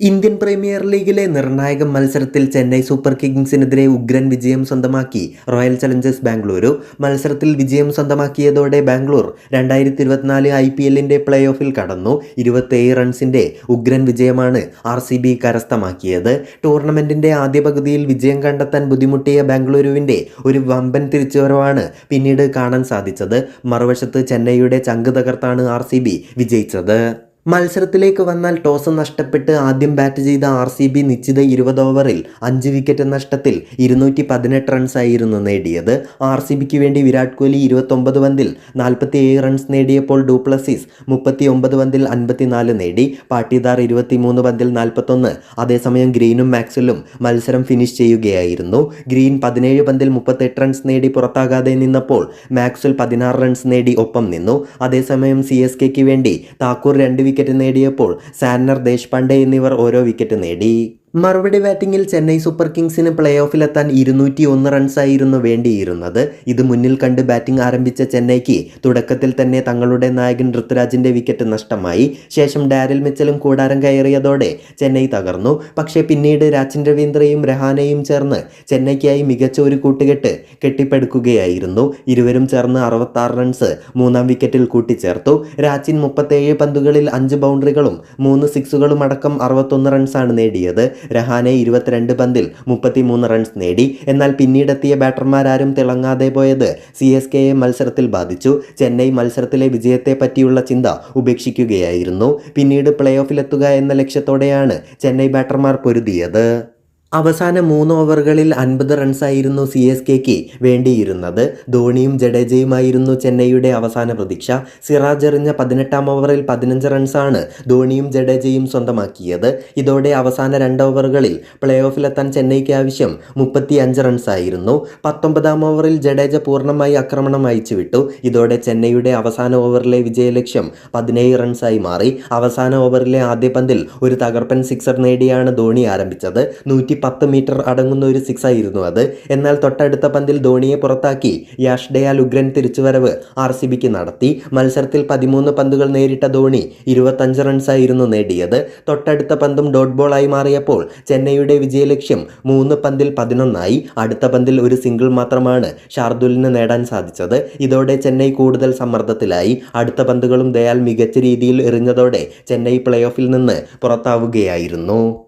Indian premier ലീഗിലെ നിർണായക മത്സരത്തിൽ ചെന്നൈ സൂപ്പർ കിങ്സിനെതിരെ ഉഗ്രൻ വിജയം സ്വന്തമാക്കി റോയൽ ചലഞ്ചേഴ്സ് ബാംഗ്ലൂരു. മത്സരത്തിൽ വിജയം സ്വന്തമാക്കിയതോടെ ബാംഗ്ലൂർ രണ്ടായിരത്തി ഇരുപത്തിനാല് ഐ പി എല്ലിന്റെ പ്ലേ ഓഫിൽ കടന്നു. ഇരുപത്തേഴ് റൺസിന്റെ ഉഗ്രൻ വിജയമാണ് ആർ സി ബി കരസ്ഥമാക്കിയത്. ടൂർണമെന്റിന്റെ ആദ്യ പകുതിയിൽ വിജയം കണ്ടെത്താൻ ബുദ്ധിമുട്ടിയ ബാംഗ്ലൂരുവിന്റെ ഒരു വമ്പൻ തിരിച്ചുവരവാണ് പിന്നീട് കാണാൻ സാധിച്ചത്. മറുവശത്ത് ചെന്നൈയുടെ ചങ്ക് തകർത്താണ് ആർ സി ബി വിജയിച്ചത്. മത്സരത്തിലേക്ക് വന്നാൽ ടോസ് നഷ്ടപ്പെട്ട് ആദ്യം ബാറ്റ് ചെയ്ത ആർ സി ബി നിശ്ചിത ഇരുപത് ഓവറിൽ അഞ്ച് വിക്കറ്റ് നഷ്ടത്തിൽ ഇരുന്നൂറ്റി പതിനെട്ട് റൺസായിരുന്നു നേടിയത്. ആർ സി ബിക്ക് വേണ്ടി വിരാട് കോഹ്ലി ഇരുപത്തൊമ്പത് പന്തിൽ നാൽപ്പത്തി ഏഴ് റൺസ് നേടിയപ്പോൾ ഡൂപ്ലസിസ് മുപ്പത്തി ഒമ്പത് പന്തിൽ അൻപത്തിനാല് നേടി. പാട്ടിദാർ ഇരുപത്തിമൂന്ന് പന്തിൽ നാൽപ്പത്തൊന്ന്. അതേസമയം ഗ്രീനും മാക്സലും മത്സരം ഫിനിഷ് ചെയ്യുകയായിരുന്നു. ഗ്രീൻ പതിനേഴ് പന്തിൽ മുപ്പത്തെട്ട് റൺസ് നേടി പുറത്താകാതെ നിന്നപ്പോൾ മാക്സൽ പതിനാറ് റൺസ് നേടി ഒപ്പം നിന്നു. അതേസമയം സി എസ് കെക്ക് വേണ്ടി താക്കൂർ രണ്ട് വിക്കറ്റ് നേടിയപ്പോൾ സാന്നർ ദേശ്പാണ്ഡെ എന്നിവർ ഓരോ വിക്കറ്റ് നേടി. മറുപടി ബാറ്റിംഗിൽ ചെന്നൈ സൂപ്പർ കിങ്സിന് പ്ലേ ഓഫിലെത്താൻ ഇരുന്നൂറ്റി ഒന്ന് റൺസായിരുന്നു വേണ്ടിയിരുന്നത്. ഇത് മുന്നിൽ കണ്ട് ബാറ്റിംഗ് ആരംഭിച്ച ചെന്നൈക്ക് തുടക്കത്തിൽ തന്നെ തങ്ങളുടെ നായകൻ ഋതുരാജിന്റെ വിക്കറ്റ് നഷ്ടമായി. ശേഷം ഡാരിൽ മിച്ചലും കൂടാരം കയറിയതോടെ ചെന്നൈ തകർന്നു. പക്ഷേ പിന്നീട് രാജിൻ രവീന്ദ്രയും രഹാനയും ചേർന്ന് ചെന്നൈക്കായി മികച്ച ഒരു കൂട്ടുകെട്ട് കെട്ടിപ്പടുക്കുകയായിരുന്നു. ഇരുവരും ചേർന്ന് അറുപത്താറ് റൺസ് മൂന്നാം വിക്കറ്റിൽ കൂട്ടിച്ചേർത്തു. രാജിൻ മുപ്പത്തേഴ് പന്തുകളിൽ അഞ്ച് ബൗണ്ടറികളും മൂന്ന് സിക്സുകളും അടക്കം അറുപത്തൊന്ന് റൺസാണ് നേടിയത്. രഹാനെ ഇരുപത്തിരണ്ട് പന്തിൽ മുപ്പത്തിമൂന്ന് റൺസ് നേടി. എന്നാൽ പിന്നീടെത്തിയ ബാറ്റർമാരാരും തിളങ്ങാതെ പോയത് സി എസ് കെയെ മത്സരത്തിൽ ബാധിച്ചു. ചെന്നൈ മത്സരത്തിലെ വിജയത്തെ പറ്റിയുള്ള ചിന്ത ഉപേക്ഷിക്കുകയായിരുന്നു. പിന്നീട് പ്ലേ ഓഫിലെത്തുക എന്ന ലക്ഷ്യത്തോടെയാണ് ചെന്നൈ ബാറ്റർമാർ പൊരുതിയത്. അവസാന മൂന്ന് ഓവറുകളിൽ അൻപത് റൺസായിരുന്നു സി എസ് കെക്ക് വേണ്ടിയിരുന്നത്. ധോണിയും ജഡേജയുമായിരുന്നു ചെന്നൈയുടെ അവസാന പ്രതീക്ഷ. സിറാജ് എറിഞ്ഞ പതിനെട്ടാം ഓവറിൽ പതിനഞ്ച് റൺസാണ് ധോണിയും ജഡേജയും സ്വന്തമാക്കിയത്. ഇതോടെ അവസാന രണ്ട് ഓവറുകളിൽ പ്ലേ ഓഫിലെത്താൻ ചെന്നൈക്ക് ആവശ്യം മുപ്പത്തി അഞ്ച് റൺസായിരുന്നു. പത്തൊമ്പതാം ഓവറിൽ ജഡേജ പൂർണമായി ആക്രമണം അയച്ചുവിട്ടു. ഇതോടെ ചെന്നൈയുടെ അവസാന ഓവറിലെ വിജയലക്ഷ്യം പതിനേഴ് റൺസായി മാറി. അവസാന ഓവറിലെ ആദ്യ പന്തിൽ ഒരു തകർപ്പൻ സിക്സർ നേടിയാണ് ധോണി ആരംഭിച്ചത്. നൂറ്റി പത്ത് മീറ്റർ അടങ്ങുന്ന ഒരു സിക്സ് ആയിരുന്നു അത്. എന്നാൽ തൊട്ടടുത്ത പന്തിൽ ധോണിയെ പുറത്താക്കി യാഷ് ഡയാൽ ഉഗ്രൻ തിരിച്ചുവരവ് ആർ സി ബിക്ക് നടത്തി. മത്സരത്തിൽ പതിമൂന്ന് പന്തുകൾ നേരിട്ട ധോണി ഇരുപത്തഞ്ച് റൺസായിരുന്നു നേടിയത്. തൊട്ടടുത്ത പന്തും ഡോട്ട് ബോളായി മാറിയപ്പോൾ ചെന്നൈയുടെ വിജയലക്ഷ്യം മൂന്ന് പന്തിൽ പതിനൊന്നായി. അടുത്ത പന്തിൽ ഒരു സിംഗിൾ മാത്രമാണ് ഷാർദുലിന് നേടാൻ സാധിച്ചത്. ഇതോടെ ചെന്നൈ കൂടുതൽ സമ്മർദ്ദത്തിലായി. അടുത്ത പന്തുകളും ദയാൽ മികച്ച രീതിയിൽ എറിഞ്ഞതോടെ ചെന്നൈ പ്ലേ ഓഫിൽ നിന്ന് പുറത്താവുകയായിരുന്നു.